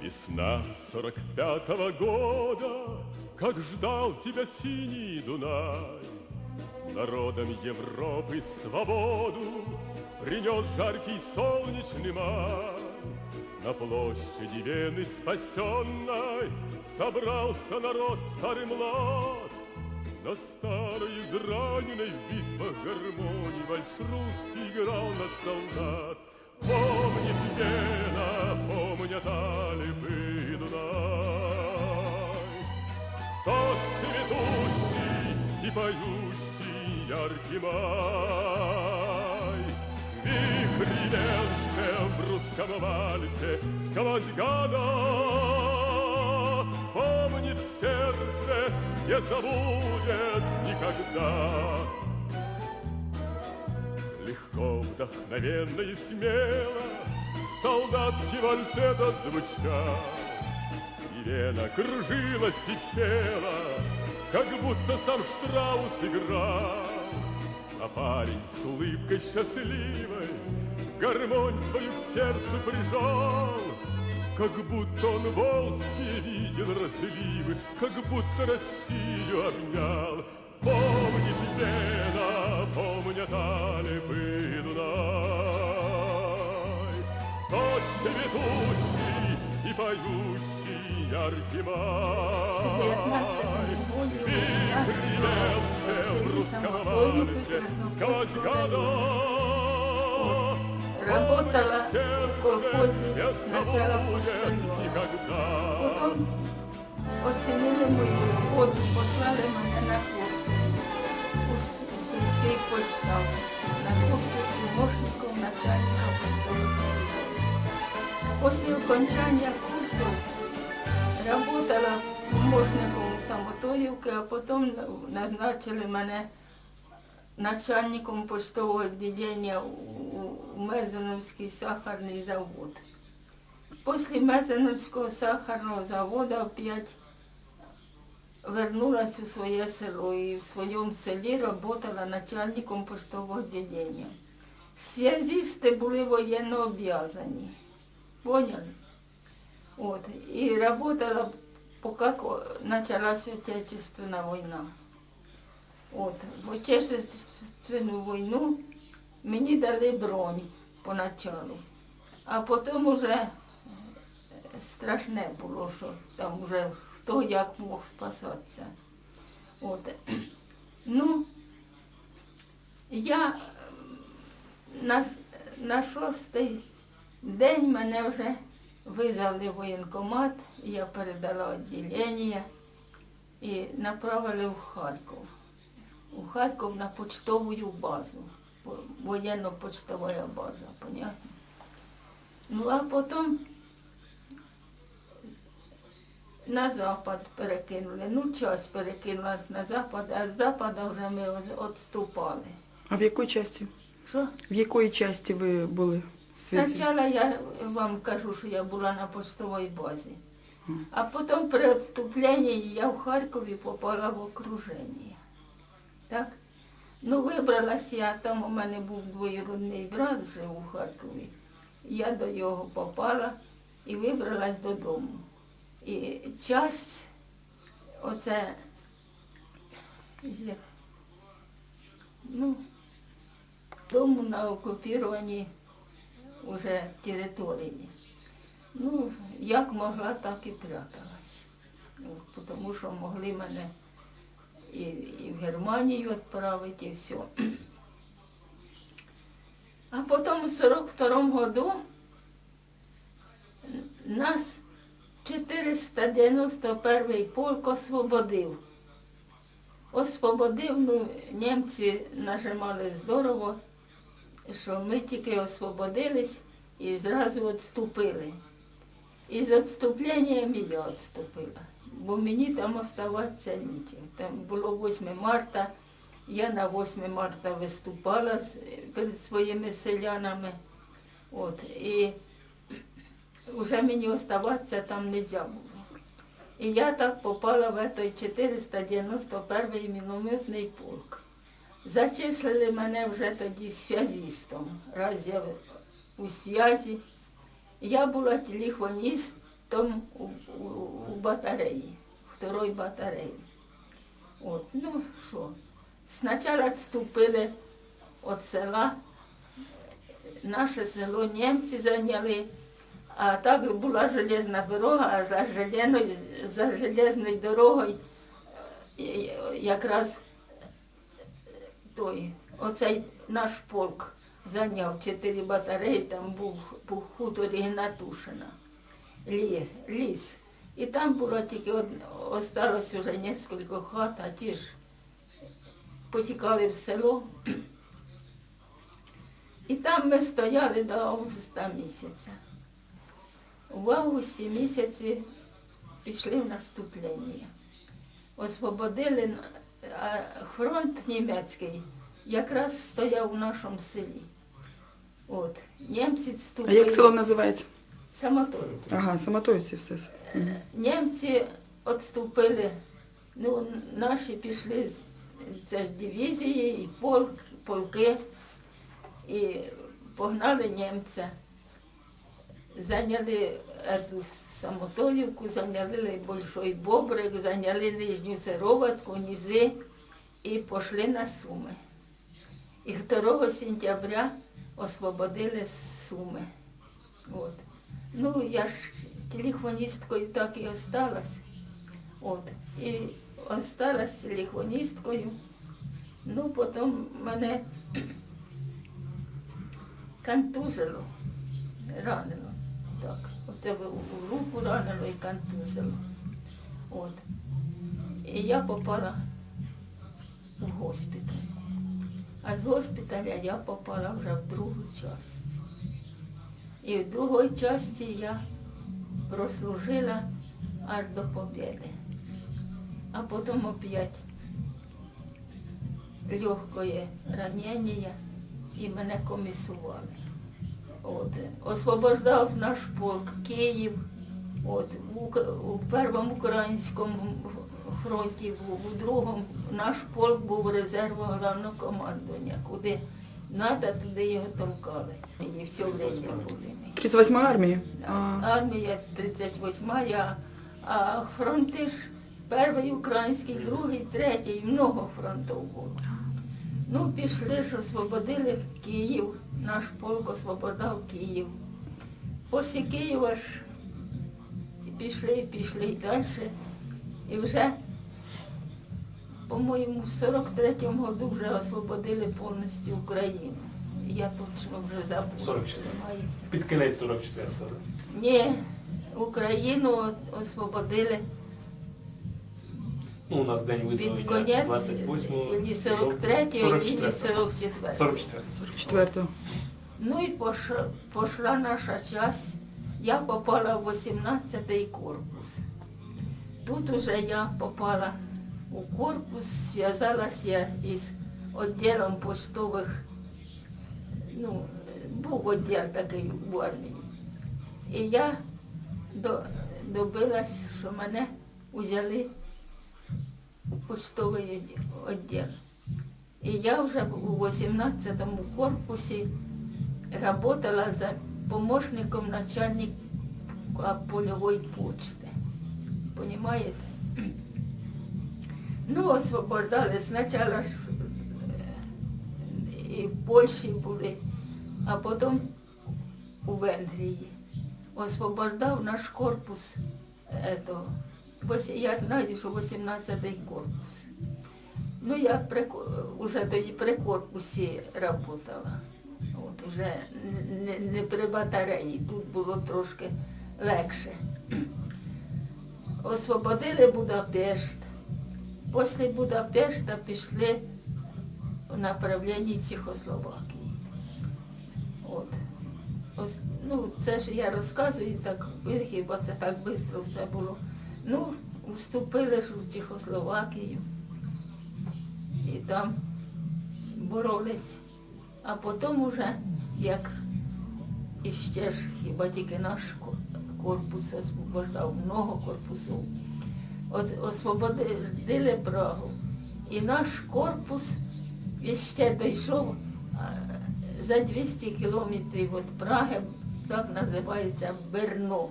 Весна сорок пятого года, Как ждал тебя синий Дунай. Народам Европы свободу Принес жаркий солнечный май. На площади Вены спасенной Собрался народ старый млад. На старой израненной в битвах гармонии Вальс русский играл на солдат. Помнит Вена, помнят Алипы и Дунай. Тот цветущий и поющий яркий май. Венцев в русском вальсе сквозь года. Помнит сердце, не забудет никогда. Легко, вдохновенно и смело Солдатский вальс этот звучал И Вена кружилась и пела Как будто сам Штраус играл. А парень с улыбкой счастливой Гармонь свою к сердцу прижал Как будто он волжские видел разливы Как будто Россию обнял Помнит Вена, помнят Алипы Дунай. Тот цветущий и поющий яркий май. 19 году, 18 Вихрь году, в русском вальсе сквозь району. Работала в колхозе сначала почтальоном. Потім оцінили мою роботу, послали мене на курси у Сумський почтав, на курси помощником начальника поштового. Після окончання курсу работала помощником Самотоївки, а потім назначили мене начальником поштового відділення у у Мезеновський сахарний завод. Після Мезеновського сахарного заводу опять вернулась у своє село і в своєму селі працювала начальником поштового відділення. Связисти були воєнно обв'язані. Поняли? От. І працювала, поки почалась Отечественна війна. От. В Отечественну війну мені дали бронь поначалу. А потім уже е, страшне було, що там вже хто як мог спасатися. От. Ну, я на, на шостий день мене вже визвали в воєнкомат, я передала відділення і направили в Харків. У Харків на почтову базу, во- воєнно-почтова база, понятно? Ну, а потім на запад перекинули. Ну, час перекинули на запад, а з запада вже ми відступали. А в якій часті? Що? В якої часті ви були? Спочатку я вам кажу, що я була на поштовій базі. А потім при відступленні я в Харкові попала в окруження. Так? Ну, вибралась я, там у мене був двоюродний брат, жив у Харкові. Я до його попала і вибралась додому. І часть, оце, ну, дому на окупірованій уже території. Ну, як могла, так і пряталась. Тому що могли мене і, і в Германію відправити, і все. А потім у 42-му году нас 491-й полк освободив. Освободив, ну, німці нажимали здорово, що ми тільки освободились і зразу відступили. І з відступленням я відступила, бо мені там оставатися нічим. Там було 8 марта, я на 8 марта виступала перед своїми селянами. От, і вже мені оставатися там не можна було. І я так попала в той 491 мінометний полк. Зачислили мене вже тоді зв'язістом. Раз я у зв'язі. Я була телефоністом у, у, у батареї, второй батареї. От, ну що, спочатку відступили від села, наше село німці зайняли, а так була железна дорога, а за железною, за железною дорогою е, якраз той, оцей наш полк зайняв чотири батареї, там був, був хутор Ігнатушина, ліс, ліс. І там було тільки осталось уже кілька хат, а ті ж потікали в село. І там ми стояли до августа місяця. В августі місяці пішли в наступлення. Освободили, а фронт німецький якраз стояв у нашому селі. От. Німці А як село називається? Самотою. Ага, Самотойці все. Німці відступили, ну, наші пішли з це ж дивізії, і полк, полки, і погнали німця. Зайняли эту Самотолівку, зайняли Большой Бобрик, зайняли Нижню Сироватку, Низи і пішли на Суми. І 2 сентября освободили Суми. От. Ну, я ж телефоністкою так і осталась. От. І осталась телефоністкою. Ну, потім мене контузило, ранило. Так. Оце в руку ранило і контузило. От. І я попала в госпіталь. А з госпіталя я попала вже в другу частину. І в другій часті я прослужила аж до побіди. А потім опять легкое ранення і мене комісували. От. Освобождав наш полк Київ. От. У, першому українському фронті, був, у другому наш полк був резервом головного командування, куди треба, туди його толкали. І все время були. ми. 38 армія? Да. А, Армія 38 я, а фронти ж перший український, другий, третій, много фронтів було. Ну, пішли ж, освободили Київ, наш полк освободив Київ. Після Києва ж пішли, пішли і далі. І вже, по-моєму, в 43-му году вже освободили повністю Україну. Я точно вже забула. 44. Під кінець 44-го. да? Ні, Україну освободили Ну, у нас день визволення конець 28-го. і 43-го, і 44-го. 44-го. 44-го. Ну і пошла, пошла наша час. Я попала в 18-й корпус. Тут уже я попала у корпус, зв'язалася із відділом поштових, ну, був відділ такий в армії. І я до, добилась, що мене взяли поштовий відділ. І я вже у 18-му корпусі работала за помощником начальника польової почти. Понимаєте? Ну, освобождали. Спочатку ж і в Польщі були, а потім у Венгрії. Освобождав наш корпус. Я знаю, що 18-й корпус. Ну, я при, уже тоді при корпусі працювала. От вже не, не при батареї, тут було трошки легше. Освободили Будапешт. Після Будапешта пішли в направленні Чехословакії. От. Ось, ну, це ж я розказую так, хіба це так швидко все було. Ну, вступили ж у Чехословакію і там боролись. А потім уже, як іще ж хіба тільки наш ко- корпус освобождав, много корпусів. Освободили Прагу. І наш корпус ще дійшов за 200 кілометрів від Праги, так називається Берно,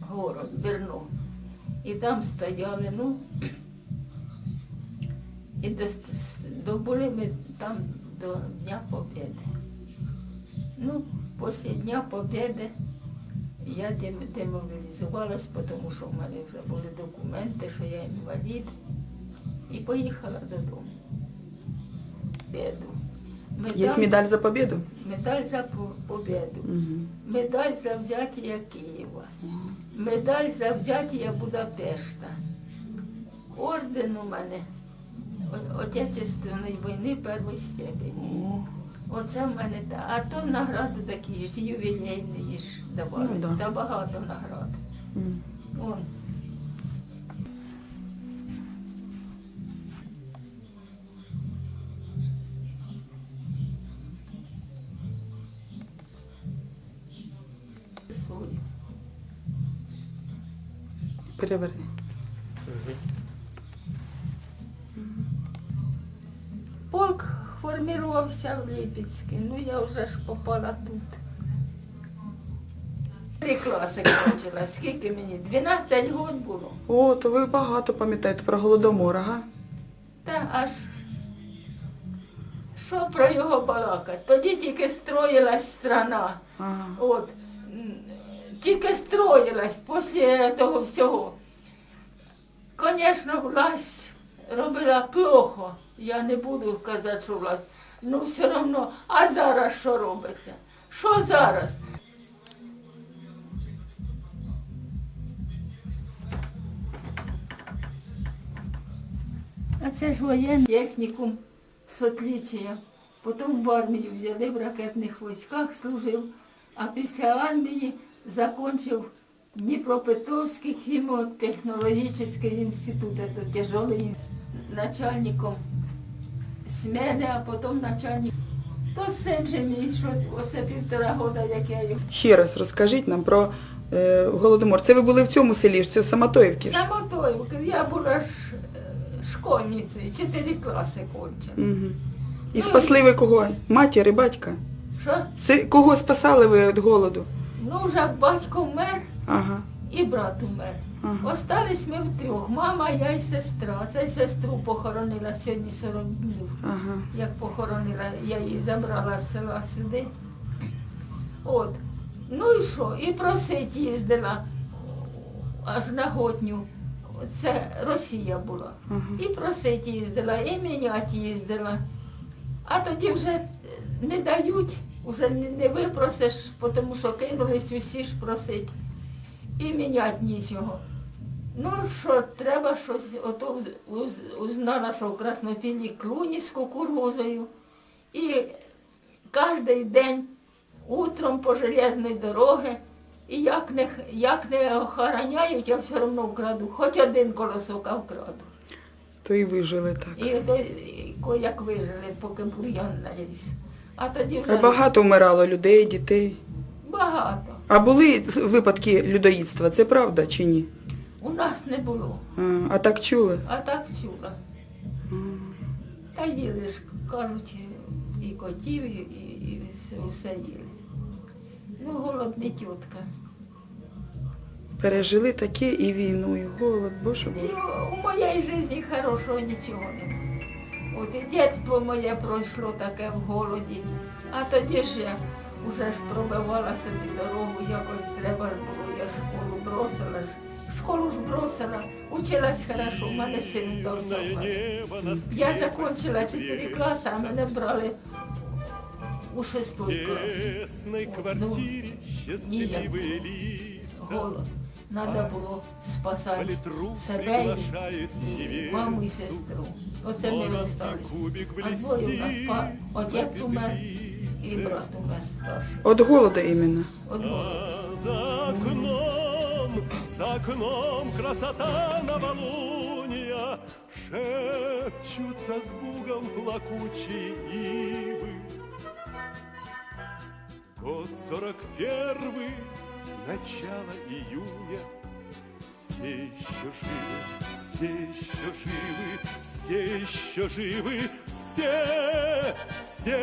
город Берно. І там стояли, ну, і добули ми там до Дня Побєди. Ну, після Дня Побєди я дем- демобілізувалась, тому що в мене вже були документи, що я інвалід, і поїхала додому. Побєду. Є медаль за победу? Медаль за по- побєду. Угу. Медаль за взяття Києва. Медаль за взяття Будапешта. Орден у мене Отечественної війни першої степені. Оце в мене так. А то награди такі ж, ювілейні ж давали. Ну, да. Та багато наград. Вон. Свою. Переверни. Формувався в Липецьке, ну я вже ж попала тут. Три класи кончила, скільки мені? 12 років було. О, то ви багато пам'ятаєте про голодомор, ага. Та аж що про його балакати? Тоді тільки строїлась страна. ага. От, тільки строїлась після того всього. Звісно, власть робила плохо. Я не буду казати, що власть. Ну все одно, а зараз що робиться? Що зараз? А це ж воєнний технікум з отліччя. Потім в армію взяли в ракетних військах, служив, а після армії закінчив Дніпропетровський хімотехнологічний інститут, це тяжелий начальником смени, а потім начальник. То син же мій, що оце півтора года, як я його. Ще раз розкажіть нам про е, голодомор. Це ви були в цьому селі, це в Самотоївці? Самотоївка, я була ж е, школьницею, чотири класи кончила. Угу. І спасли ви кого? Матір і батька? Що? Кого спасали ви від голоду? Ну, вже батько вмер Ага. і брат умер. Ага. Остались ми втрьох, мама, я і сестра. Це сестру похоронила сьогодні 40 днів. Ага. Як похоронила, я її забрала з села сюди. От. Ну і що? І просить їздила аж на Готню. Це Росія була. Ага. І просить їздила, і мінять їздила. А тоді вже е, не дають, вже не, випросиш, тому що кинулись усі ж просить. І мінять нічого. Ну що, треба щось, ото уз- уз- узнала, що в Краснопілі клуні з кукурузою. І кожен день утром по железної дороги, і як не, як не охороняють, я все одно вкраду, хоч один колосок, а вкраду. То і вижили так. І, то- і як вижили, поки бур'ян наріс. А тоді вже А багато вмирало людей, дітей. багато. А були випадки людоїдства, це правда чи ні? У нас не було, А, а так чули? а так чула. Та їли ж, кажуть, і котів, і, і, і все, все їли. Ну, голод не тітка. Пережили таке і війну, і голод, боже І мой. у моїй житті хорошого нічого не було. От і дитинство моє пройшло таке в голоді, а тоді ж я вже ж пробивала собі дорогу, якось треба було, я школу бросила ж. Школу ж бросила, училась хорошо, в мене син над Я закончила 4 класи, а мене брали у шестой клас. Ну, лица Голод. Надо було спасати себе і, і маму і сестру. Оце ми залишилися. А двоє у нас па, отець умер і брат умер старший. От голода іменно. От голоду. За окном, красота новолуния. Шепчутся с бугом плакучие ивы. Год сорок первый, начало июня. Все еще живы, все еще живы, все еще живы, все, все